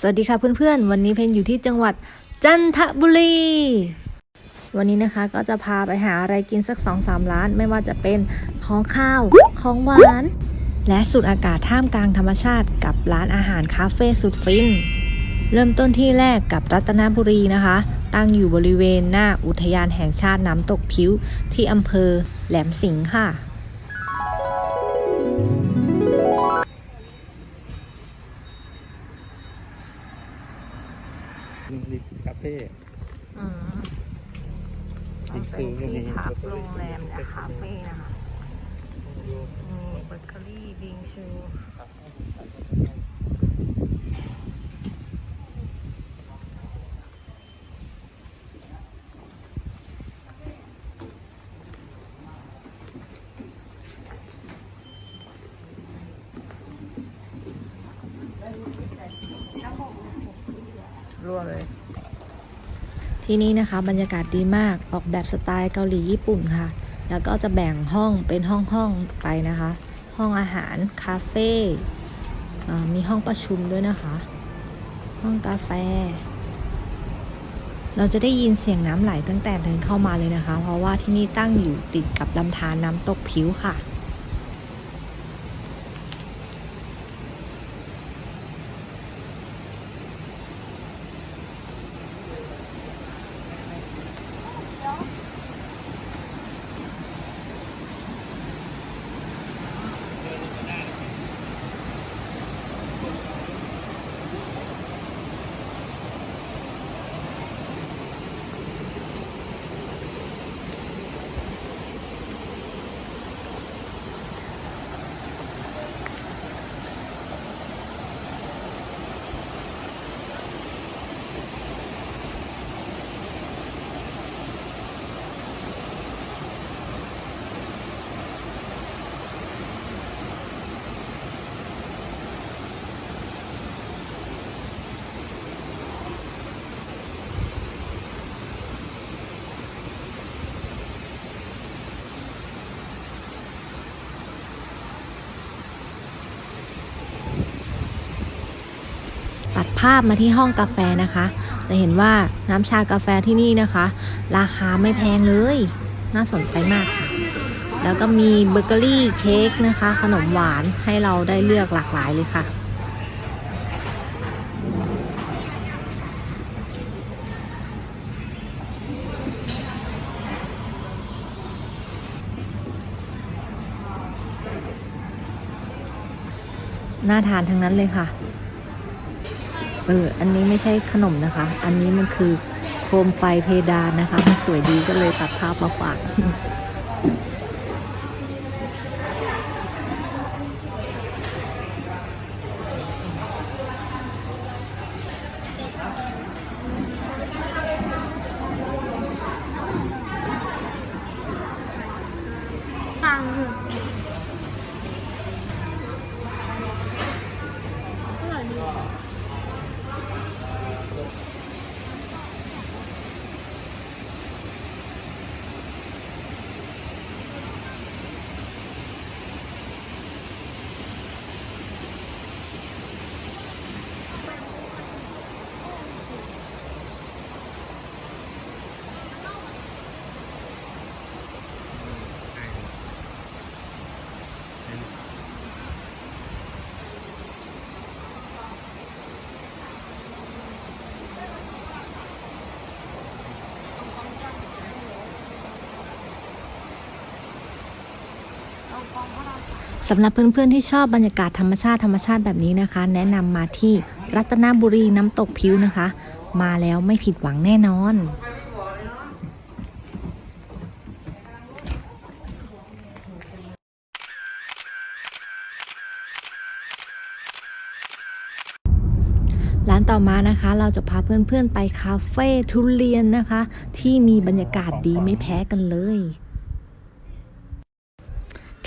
สวัสดีค่ะเพื่อนๆ วันนี้เพนอยู่ที่จังหวัดจันทบุรี วันนี้นะคะก็จะพาไปหาอะไรกินสัก2อสามร้าน ไม่ว่าจะเป็นของข้าว ของหวาน และสูดอากาศท่ามกลางธรรมชาติกับร้านอาหารคาเฟ่สุดฟิน เริ่มต้นที่แรกกับรัตนบุรีนะคะ ตั้งอยู่บริเวณหน้าอุทยานแห่งชาติน้ำตกผิวที่อำเภอแหลมสิงห์ค่ะ ริมคาเฟ่ อืม อีกคืนก็มี ที่พักโรงแรมและคาเฟ่นะคะมีเบเกอรี่บิงชู รั่วเลย ที่นี่นะคะบรรยากาศดีมากออกแบบสไตล์เกาหลีญี่ปุ่นค่ะ แล้วก็จะแบ่งห้องเป็นห้องห้องๆไปนะคะ ห้องอาหารคาเฟ่มีห้องประชุมด้วยนะคะ ห้องกาแฟ เราจะได้ยินเสียงน้ำไหลตั้งแต่เดินเข้ามาเลยนะคะ เพราะว่าที่นี่ตั้งอยู่ติดกับลำธารน้ำตกผิวค่ะ ตัด ภาพมาที่ห้องกาแฟนะคะ จะเห็นว่าน้ำชากาแฟที่นี่นะคะ ราคาไม่แพงเลย น่าสนใจมากค่ะ แล้วก็มีเบเกอรี่เค้กนะคะ ขนมหวานให้เราได้เลือกหลากหลายเลยค่ะน่าทานทั้งนั้นเลยค่ะ เออ อันนี้ไม่ใช่ขนมนะคะ อันนี้มันคือโคมไฟเพดานนะคะ มันสวยดีก็เลยตัดภาพมาฝาก สำหรับเพื่อนๆที่ชอบบรรยากาศธรรมชาติธรรมชาติแบบนี้นะคะ แนะนำมาที่รัตนบุรีน้ำตกพิวนะคะ มาแล้วไม่ผิดหวังแน่นอนร้านต่อมานะคะเราจะพาเพื่อนๆไปคาเฟ่ทุเรียนนะคะ ที่มีบรรยากาศดีไม่แพ้กันเลย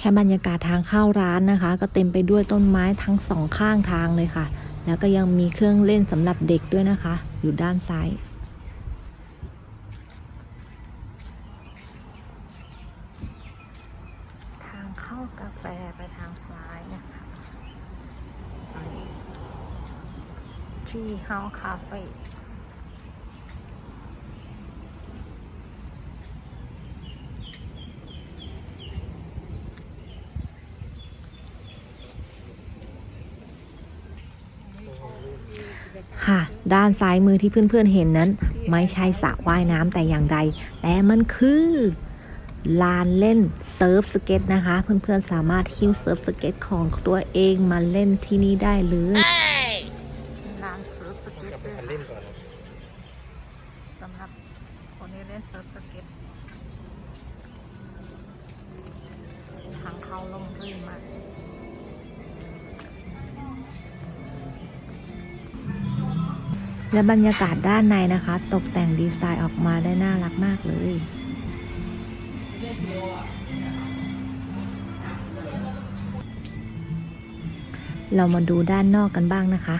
แค่บรรยากาศทางเข้าร้านนะคะ ก็เต็มไปด้วยต้นไม้ทั้งสองข้างทางเลยค่ะ แล้วก็ยังมีเครื่องเล่นสำหรับเด็กด้วยนะคะ อยู่ด้านซ้ายทางเข้ากาแฟไปทางซ้ายนะคะที่เฮาคาเฟ่ ค่ะ ด้านซ้ายมือที่เพื่อนๆเห็นนั้น ไม่ใช่สระว่ายน้ำแต่อย่างใด แต่มันคือลานเล่นเซิร์ฟสเก็ตนะคะ เพื่อนๆสามารถฮิ้วเซิร์ฟสเก็ตของตัวเองมาเล่นที่นี่ได้เลย และบรรยากาศด้านในนะคะ ตกแต่งดีไซน์ออกมาได้น่ารักมากเลย เรามาดูด้านนอกกันบ้างนะคะ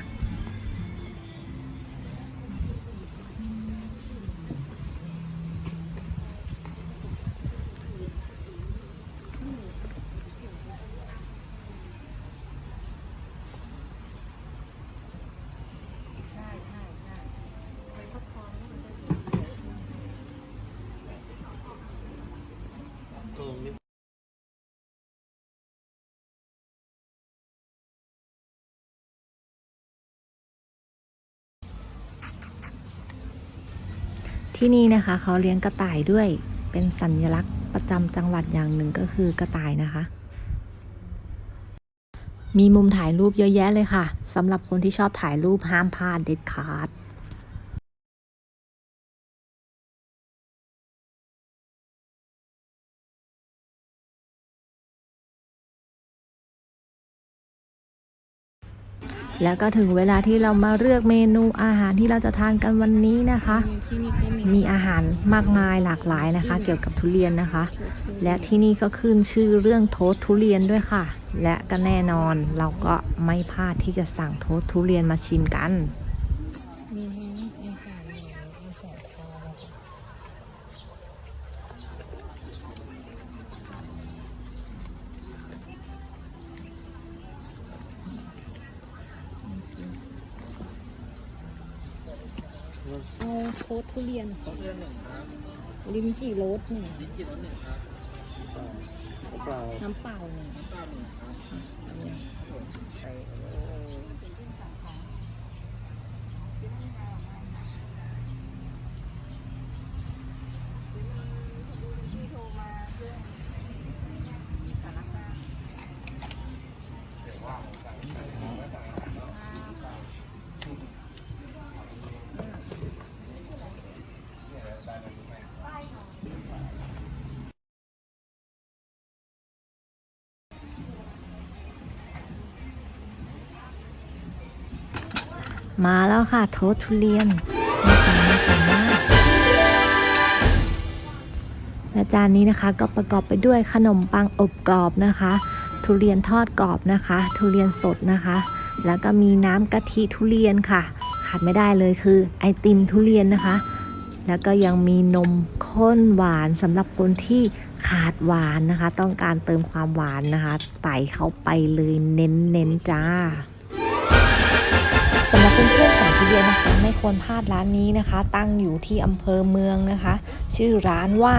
ที่นี่นะคะเขาเลี้ยงกระต่ายด้วย เป็นสัญลักษณ์ประจำจังหวัดอย่างหนึ่งก็คือกระต่ายนะคะ มีมุมถ่ายรูปเยอะแยะเลยค่ะสำหรับคนที่ชอบถ่ายรูปห้ามพลาดเด็ดขาด แล้วก็ถึงเวลาที่เรามาเลือกเมนูอาหารที่เราจะทานกันวันนี้นะคะที่นี่ก็มีมีอาหารมากมายหลากหลายนะคะ เกี่ยวกับทุเรียนนะคะ และที่นี่ก็ขึ้นชื่อเรื่องโทสต์ทุเรียนด้วยค่ะ และก็แน่นอนเราก็ไม่พลาดที่จะสั่งโทสต์ทุเรียนมาชิมกัน มีทั้งอาหารเหนืออาหารคาวนะคะ เอาโค้ดทุเรียนค่ะลิ้นจี่โรสหนึ่งเปล่าน้ำเปล่าหนึ่ง มาแล้วค่ะโทสต์ทุเรียนน้าตาน่าทานมากและจานนี้นะคะก็ประกอบไปด้วยขนมปังอบกรอบนะคะ ทุเรียนทอดกรอบนะคะ ทุเรียนสดนะคะ แล้วก็มีน้ำกะทิทุเรียนค่ะ ขาดไม่ได้เลยคือไอติมทุเรียนนะคะ แล้วก็ยังมีนมข้นหวานสำหรับคนที่ขาดหวานนะคะ ต้องการเติมความหวานนะคะไต่เข้าไปเลยเน้นๆจ้า สำหรับเพื่อนๆสายทุเรียนนะคะไม่ควรพลาดร้านนี้นะคะ ตั้งอยู่ที่อำเภอเมืองนะคะ ชื่อร้านว่า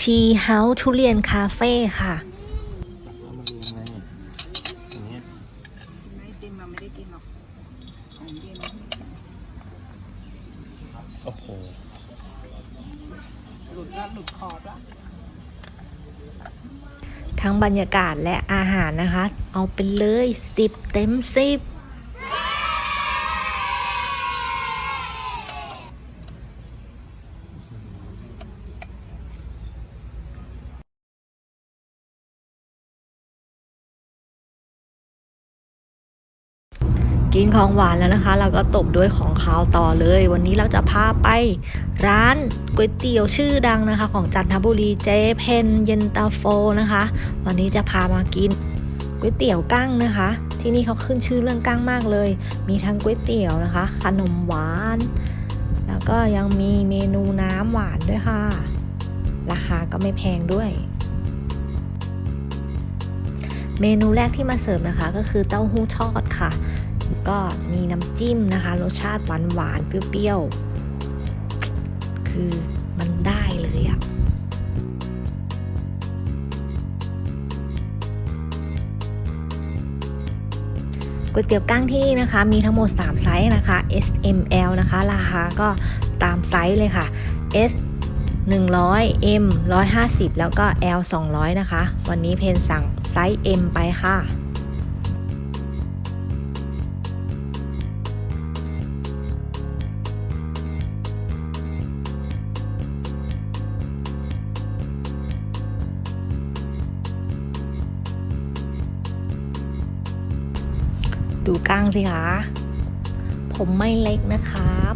Tea House ทุเรียนคาเฟ่ค่ะโอ้โหหลุดแล้วหลุดคอดทั้งบรรยากาศและอาหารนะคะ เอาไปเลย10เต็ม10 กินของหวานแล้วนะคะ เราก็ตบด้วยของคาวต่อเลย วันนี้เราจะพาไปร้านก๋วยเตี๋ยวชื่อดังนะคะ ของจันทบุรีเจเพนเย็นตาโฟนะคะ วันนี้จะพามากินก๋วยเตี๋ยวกั้งนะคะ ที่นี่เขาขึ้นชื่อเรื่องกั้งมากเลย มีทั้งก๋วยเตี๋ยวนะคะ ขนมหวาน แล้วก็ยังมีเมนูน้ำหวานด้วยค่ะ ราคาก็ไม่แพงด้วยเมนูแรกที่มาเสิร์ฟนะคะก็คือเต้าหู้ทอดค่ะ ก็มีน้ำจิ้มนะคะ รสชาติหวานหวานๆเปรี้ยวๆ คือมันได้เลยอะก๋วยเตี๋ยวกั้งที่นี่นะคะ มีทั้งหมด 3 ไซส์นะคะ S M L นะคะ ราคาก็ตามไซส์เลยค่ะ S 100 M 150 แล้วก็ L 200 นะคะ วันนี้เพนสั่งไซส์ M ไปค่ะ ดูก้างสิคะ ผมไม่เล็กนะครับ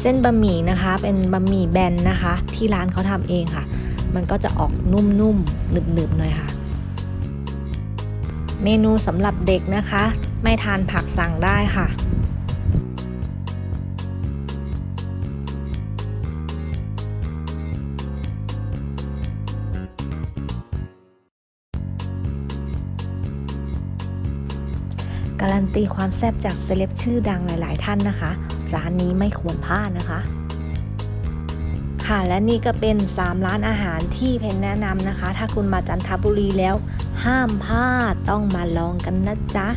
เส้นบะหมี่นะคะ เป็นบะหมี่แบนนะคะ ที่ร้านเขาทำเองค่ะ มันก็จะออกนุ่มๆหนึบๆหน่อยค่ะ เมนูสำหรับเด็กนะคะ ไม่ทานผักสั่งได้ค่ะ การันตีความแซ่บจากเซเลบชื่อดังหลาย ๆ ท่านนะคะ ร้านนี้ไม่ควรพลาดนะคะ ค่ะและนี่ก็เป็น 3 ร้านอาหารที่เพนแนะนำนะคะ ถ้าคุณมาจันทบุรีแล้ว ห้ามพลาดต้องมาลองกันนะจ๊ะ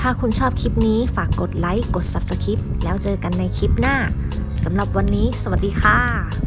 ถ้าคุณชอบคลิปนี้ฝากกดไลค์กด Subscribe แล้วเจอกันในคลิปหน้าสำหรับวันนี้ สวัสดีค่ะ